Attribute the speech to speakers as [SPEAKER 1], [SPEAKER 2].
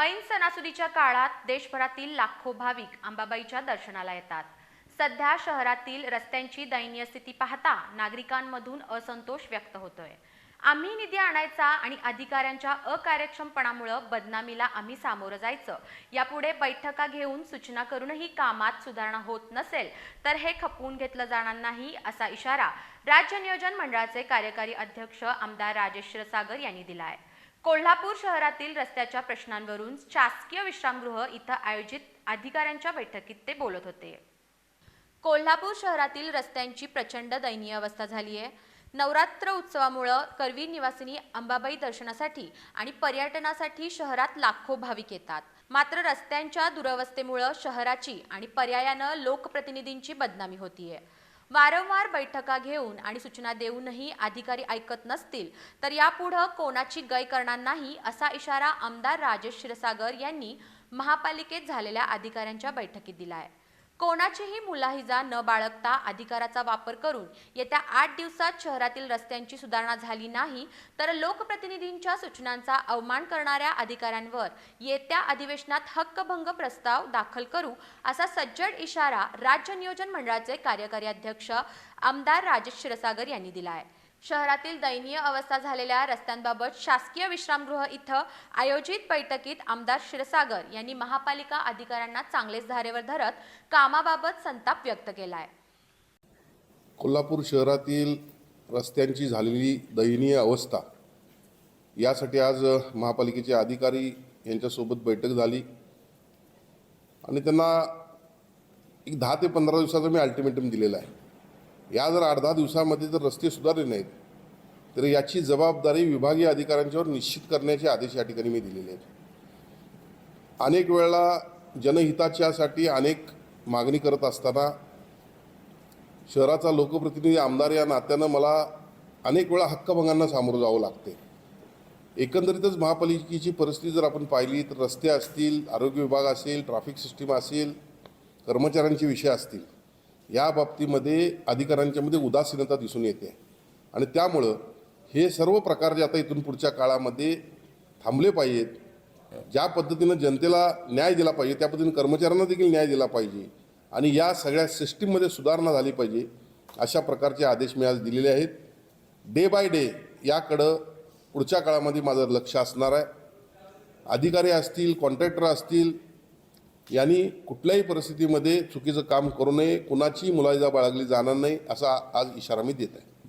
[SPEAKER 1] ऐन सणासुदीच्या काळात देशभरातील लाखो भाविक अंबाबाईच्या दर्शनाला येतात. सध्या शहरातील रस्त्यांची दयनीय स्थिती पाहता नागरिकांमधून असंतोष व्यक्त होतोय. आम्ही निधी आणायचा आणि अधिकाऱ्यांच्या अकार्यक्षमपणामुळं बदनामीला आम्ही सामोरं जायचं. यापुढे बैठका घेऊन सूचना करूनही कामात सुधारणा होत नसेल तर हे खपवून घेतलं जाणार नाही असा इशारा राज्य नियोजन मंडळाचे कार्यकारी अध्यक्ष आमदार राजेश क्षीरसागर यांनी दिला आहे कोल्हापूर शहरातील रस्त्याच्या प्रश्नांवरून शासकीय विश्रामगृह इथं आयोजित अधिकाऱ्यांच्या बैठकीत ते बोलत होते. कोल्हापूर शहरातील रस्त्यांची प्रचंड दयनीय अवस्था झाली आहे. नवरात्र उत्सवामुळं करवीर निवासिनी अंबाबाई दर्शनासाठी आणि पर्यटनासाठी शहरात लाखो भाविक येतात. मात्र रस्त्यांच्या दुरवस्थेमुळं शहराची आणि पर्यायानं लोकप्रतिनिधींची बदनामी होतीये. वारंवार बैठका घेऊन आणि सूचना देऊनही अधिकारी ऐकत नसतील तर यापुढं कोणाची गय करणार नाही असा इशारा आमदार राजेश क्षीरसागर यांनी महापालिकेत झालेल्या अधिकाऱ्यांच्या बैठकीत दिला आहे कोणाचीही मुलाहिजा न बाळगता अधिकाराचा वापर करून येत्या आठ दिवसात शहरातील रस्त्यांची सुधारणा झाली नाही तर लोकप्रतिनिधींच्या सूचनांचा अवमान करणाऱ्या अधिकाऱ्यांवर येत्या अधिवेशनात हक्कभंग प्रस्ताव दाखल करू असा सज्जड इशारा राज्य नियोजन मंडळाचे कार्यकारी अध्यक्ष आमदार राजेश क्षीरसागर यांनी दिला आहे. शहरातील दयनीय अवस्था झालेल्या रस्त्यांबाबत शासकीय विश्रामगृह इथं आयोजित बैठकीत आमदार क्षीरसागर यांनी महापालिका अधिकाऱ्यांना चांगलेच धारेवर धरत कामाबाबत संताप व्यक्त केलाय.
[SPEAKER 2] कोल्हापूर शहरातील रस्त्यांची झालेली दयनीय अवस्था यासाठी आज महापालिकेचे अधिकारी यांच्यासोबत बैठक झाली. आणि त्यांना एक दहा ते पंधरा दिवसाचं मी अल्टिमेटम दिलेलं आहे. या जर आठ दहा दिवसामध्ये जर रस्ते सुधारले नाहीत तर याची जबाबदारी विभागीय अधिकाऱ्यांच्यावर निश्चित करण्याचे आदेश या ठिकाणी मी दिलेले आहेत. अनेक वेळेला जनहिताच्यासाठी अनेक मागणी करत असताना शहराचा लोकप्रतिनिधी आमदार या नात्यानं मला अनेक वेळा हक्कभंगांना सामोरं जावं लागते. एकंदरीतच महापालिकेची परिस्थिती जर आपण पाहिली तर रस्ते असतील आरोग्य विभाग असेल ट्रॅफिक सिस्टीम असेल कर्मचाऱ्यांचे विषय असतील या बाबतीमध्ये अधिकाऱ्यांच्यामध्ये उदासीनता दिसून येते. आणि त्यामुळं हे सर्व प्रकार जे आता इथून पुढच्या काळामध्ये थांबले पाहिजेत ज्या पद्धतीनं जनतेला न्याय दिला पाहिजे त्या पद्धतीने कर्मचाऱ्यांना देखील न्याय दिला पाहिजे आणि या सगळ्या सिस्टीममध्ये सुधारणा झाली पाहिजे अशा प्रकारचे आदेश मी आज दिलेले आहेत. डे बाय डे याकडं पुढच्या काळामध्ये माझं लक्ष असणार आहे. अधिकारी असतील कॉन्ट्रॅक्टर असतील यांनी कुठल्याही परिस्थितीमध्ये चुकीचं काम करू नये कुणाची मुलाजा बाळगली जाणार नाही असा आज इशारा मी देत आहे.